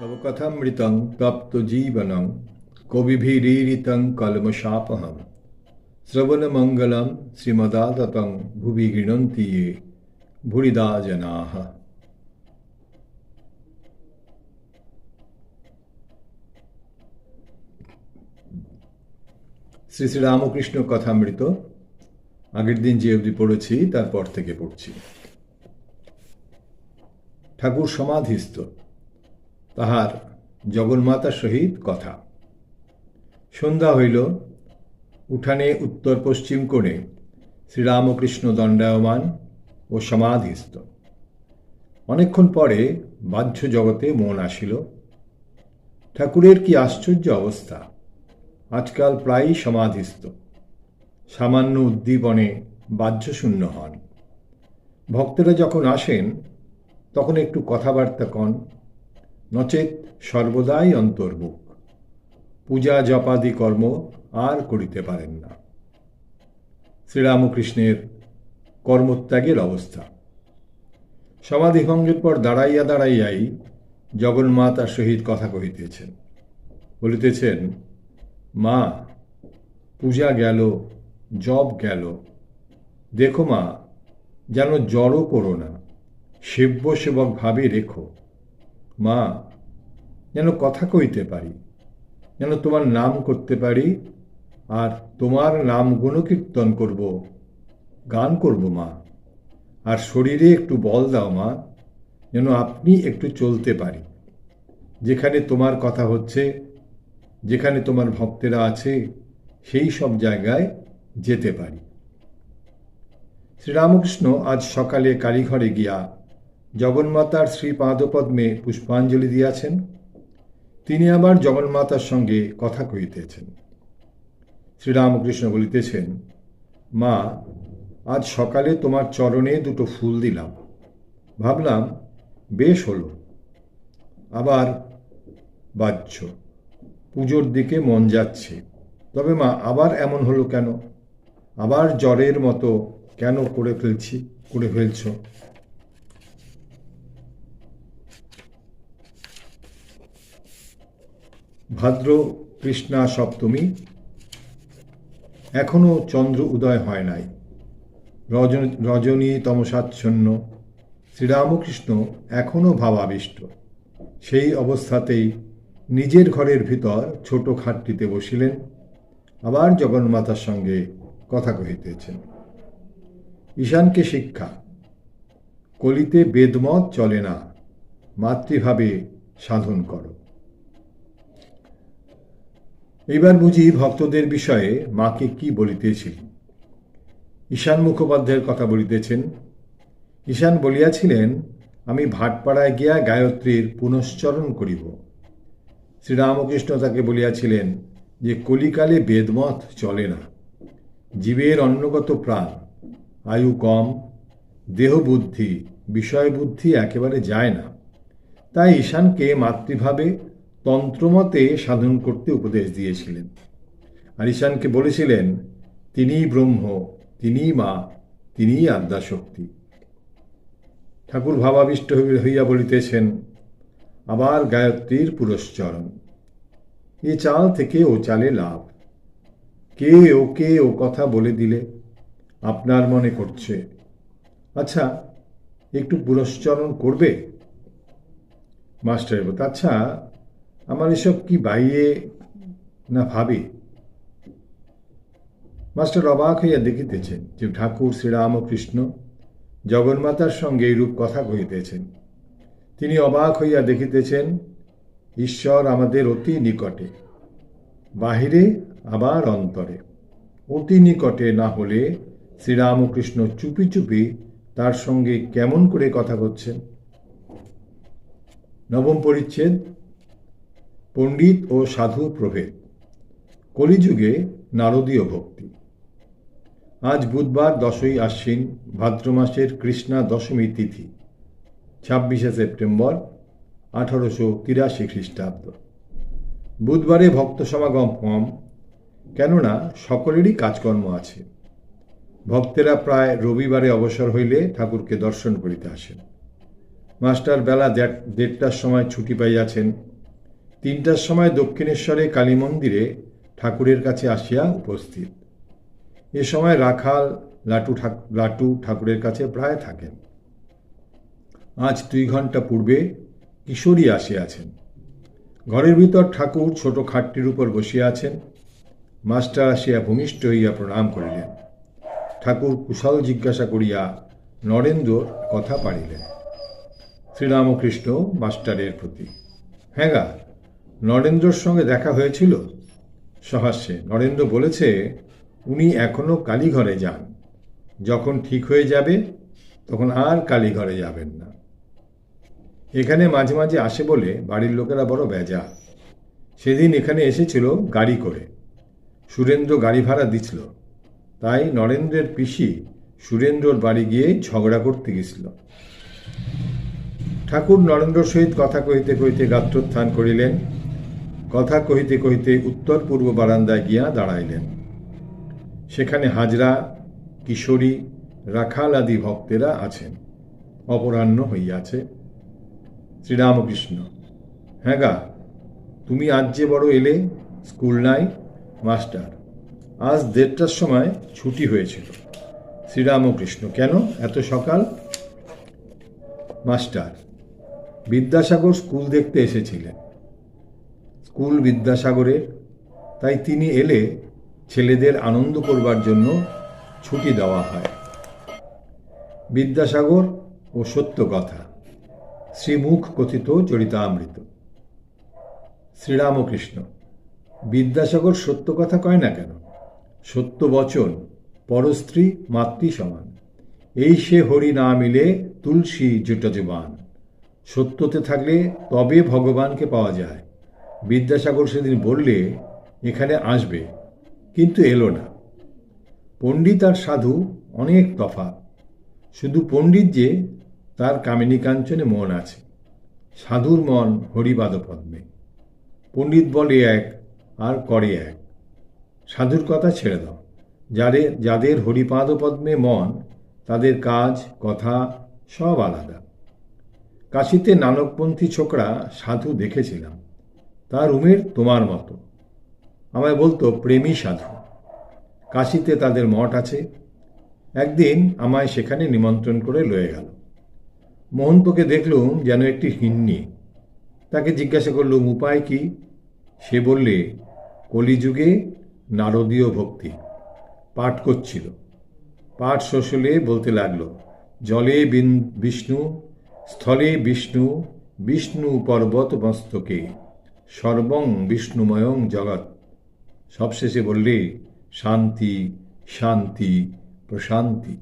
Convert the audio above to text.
তব কথামৃতং তপ্ত জীবনং কবিভিরীরিতং কলমশাপহম। শ্রবণমঙ্গলম শ্রীমদাততং ভুবি গৃণন্তি ये ভুরিদা জনাः শ্রী শ্রী রামকৃষ্ণ কথামৃত, আগের দিন যে অবধি পড়েছি, তারপর থেকে পড়ছি। ঠাকুর সমাধিস্থ। তাহার জগন্মাতার সহিত কথা। সন্ধ্যা হইল, উঠানে উত্তর পশ্চিম কোণে শ্রীরামকৃষ্ণ দণ্ডায়মান ও সমাধিস্থ। অনেকক্ষণ পরে বাহ্য জগতে মন আসিল। ঠাকুরের কি আশ্চর্য অবস্থা, আজকাল প্রায়ই সমাধিস্থ। সামান্য উদ্দীপনে বাহ্যশূন্য হন। ভক্তেরা যখন আসেন, তখন একটু কথাবার্তা কন নচেত সর্বদাই অন্তর্মুখ পূজা জপাদি কর্ম আর করিতে পারেন না। শ্রীরামকৃষ্ণের কর্মত্যাগের অবস্থা। সমাধিভঙ্গের পর দাঁড়াইয়া দাঁড়াইয়াই জগন্মাতার সহিত কথা কহিতেছেন। বলিতেছেন, মা, পূজা গেল জব গেল। দেখো মা, যেন জড়ো করো না। সেব্য সেবক ভাবে রেখো। মা, যেন কথা কইতে পারি, যেন তোমার নাম করতে পারি, আর তোমার নাম গুণকীর্তন করব, গান করব মা। আর শরীরে একটু বল দাও মা, যেন আপনি একটু চলতে পারি। যেখানে তোমার কথা হচ্ছে, যেখানে তোমার ভক্তেরা আছে, সেই সব জায়গায় যেতে পারি। শ্রীরামকৃষ্ণ আজ সকালে কালীঘরে গিয়া জগন্মাতার শ্রী পাদপদ্মে পুষ্পাঞ্জলি দিয়াছেন। তিনি আবার জগন্মাতার সঙ্গে কথা কহিতেছেন। শ্রীরামকৃষ্ণ বলিতেছেন, মা, আজ সকালে তোমার চরণে দুটো ফুল দিলাম। ভাবলাম, বেশ হলো। আবার বাহ্য, পুজোর দিকে মন যাচ্ছে। তবে মা, আবার এমন হলো কেন? আবার জ্বরের মতো কেন করে ফেলছি, করে ফেলছ? ভাদ্র, কৃষ্ণা সপ্তমী এখনও চন্দ্র উদয় হয় নাই। রজন, রজনী তমসাচ্ছন্ন। শ্রীরামকৃষ্ণ এখনও ভাবাবিষ্ট। সেই অবস্থাতেই নিজের ঘরের ভিতর ছোট খাটটিতে বসিলেন। আবার জগন্মাতার সঙ্গে কথা কহিতেছেন। ঈশানকে শিক্ষা, কলিতে বেদমত চলে না, মাতৃভাবে সাধন করো। এবার বুঝি ভক্তদের বিষয়ে মাকে কি বলিতেছিল? ঈশান মুখোপাধ্যায়ের কথা বলিতেছেন, ঈশান বলিয়াছিলেন, আমি ভাটপাড়ায় গিয়া গায়ত্রীর পুনশ্চরণ করিব। শ্রীরামকৃষ্ণ তাকে বলিয়াছিলেন যে কলিকালে বেদমত চলে না, জীবের অন্নগত প্রাণ, আয়ু কম, দেহ বুদ্ধি, বিষয় বুদ্ধি একেবারে যায় না। তাই ঈশানকে মাতৃভাবে তন্ত্রমতে সাধন করতে উপদেশ দিয়েছিলেন। আর ঈশানকে বলেছিলেন, তিনিই ব্রহ্ম, তিনিই মা, তিনিই আদ্যাশক্তি। ঠাকুর ভাবাবিষ্ট হইয়া বলিতেছেন, আবার গায়ত্রীর পুরস্চরণ এ চাল থেকে ও চালে লাভ। কে ওকে ও কথা বলে দিলে আপনার মনে করছে? আচ্ছা একটু পুরস্চরণ করবে? মাস্টার আচ্ছা আমার এসব কি বাইয়ে না ভাবে? মাস্টার অবাক হইয়া দেখিতেছেন যে ঠাকুর শ্রীরামকৃষ্ণ জগন্মাতার সঙ্গে এইরূপ কথা কহিতেছেন। তিনি অবাক হইয়া দেখিতেছেন, ঈশ্বর আমাদের অতি নিকটে, বাহিরে আবার অন্তরে। অতি নিকটে না হলে শ্রীরামকৃষ্ণ চুপি চুপি তার সঙ্গে কেমন করে কথা করছেন নবম পরিচ্ছেদ পণ্ডিত ও সাধু প্রভেদ। কলিযুগে নারদীয় ভক্তি। আজ বুধবার দশই আশ্বিন, ভাদ্র মাসের কৃষ্ণা দশমী তিথি, ছাব্বিশে সেপ্টেম্বর, আঠারোশো তিরাশি খ্রিস্টাব্দ। বুধবারে ভক্ত সমাগম কম কেননা সকলেরই কাজকর্ম আছে। ভক্তেরা প্রায় রবিবারে অবসর হইলে ঠাকুরকে দর্শন করিতে আসেন। মাস্টার বেলা দেড়- দেড়টার সময় ছুটি পাইয়াছেন তিনটার সময় দক্ষিণেশ্বরে কালী মন্দিরে ঠাকুরের কাছে আসিয়া উপস্থিত। এ সময় রাখাল লাটু লাটু ঠাকুরের কাছে প্রায় থাকেন। আজ দুই ঘণ্টা পূর্বে কিশোরী আসিয়াছেন। ঘরের ভিতর ঠাকুর ছোট খাটটির উপর বসিয়া আছেন। মাস্টার আসিয়া ভূমিষ্ঠ হইয়া প্রণাম করিলেন। ঠাকুর কুশল জিজ্ঞাসা করিয়া নরেন্দ্র কথা পারিলেন শ্রীরামকৃষ্ণ মাস্টারের প্রতি। হ্যাঁ গা নরেন্দ্রর সঙ্গে দেখা হয়েছিল? সহাস্যে নরেন্দ্র বলেছে, উনি এখনও কালীঘরে যান। যখন ঠিক হয়ে যাবে, তখন আর কালীঘরে যাবেন না। এখানে মাঝে মাঝে আসে বলে বাড়ির লোকেরা বড় বেজা সেদিন এখানে এসেছিল গাড়ি করে। সুরেন্দ্র গাড়ি ভাড়া দিছিল। তাই নরেন্দ্রের পিসি সুরেন্দ্রর বাড়ি গিয়ে ঝগড়া করতে গেছিল। ঠাকুর নরেন্দ্র সহিত কথা কহিতে কহিতে গাত্রোত্থান করিলেন। কথা কহিতে কহিতে উত্তর পূর্ব বারান্দায় গিয়া দাঁড়াইলেন। সেখানে হাজরা, কিশোরী, রাখাল আদি ভক্তেরা আছেন। অপরাহ্ন হইয়াছে। শ্রীরামকৃষ্ণ হ্যাঁ গা, তুমি আজ যে বড় এলে, স্কুল নাই, মাস্টার, আজ দেড়টার সময় ছুটি হয়েছিল। শ্রীরামকৃষ্ণ, কেন এত সকাল? মাস্টার, বিদ্যাসাগর স্কুল দেখতে এসেছিলেন। স্কুল বিদ্যাসাগরের। তাই তিনি এলে ছেলেদের আনন্দ করবার জন্য ছুটি দেওয়া হয়। বিদ্যাসাগর ও সত্য কথা। শ্রীমুখ কথিত চরিতামৃত। শ্রীরামকৃষ্ণ, বিদ্যাসাগর সত্য কথা কয় না কেন? সত্য বচন, পরস্ত্রী, মাতৃ সমান। এই সে হরি না মিলে তুলসী জুটজবান। সত্যতে থাকলে তবে ভগবানকে পাওয়া যায়। বিদ্যাসাগর সেদিন বললে, এখানে আসবে। কিন্তু এলো না। পণ্ডিত আর সাধু অনেক তফাৎ। শুধু পণ্ডিত যে, তার কামিনী কাঞ্চনে মন আছে। সাধুর মন হরিপাদ পদ্মে পণ্ডিত বলে এক, আর করে এক। সাধুর কথা ছেড়ে দাও। যাদের যাদের হরিপাদ পদ্মে মন, তাদের কাজ, কথা সব আলাদা। কাশিতে নানকপন্থী ছোকরা সাধু দেখেছিলাম। তার উমের তোমার মতো। আমায় বলতো, প্রেমী সাধু, কাশিতে তাদের মঠ আছে। একদিন আমায় সেখানে নিমন্ত্রণ করে লয়ে গেল। মহন্তকে দেখলুম যেন একটি হিন্নি। তাকে জিজ্ঞাসা করলুম, উপায় কি? সে বললে, কলিযুগে নারদীয় ভক্তি, পাঠ করছিল। পাঠ শোষলে বলতে লাগল, জলে বিষ্ণু, স্থলে বিষ্ণু বিষ্ণু পর্বত মস্তকে সর্বং বিষ্ণুময়ং জগৎ। সবশেষে বললে শান্তি শান্তি প্রশান্তি।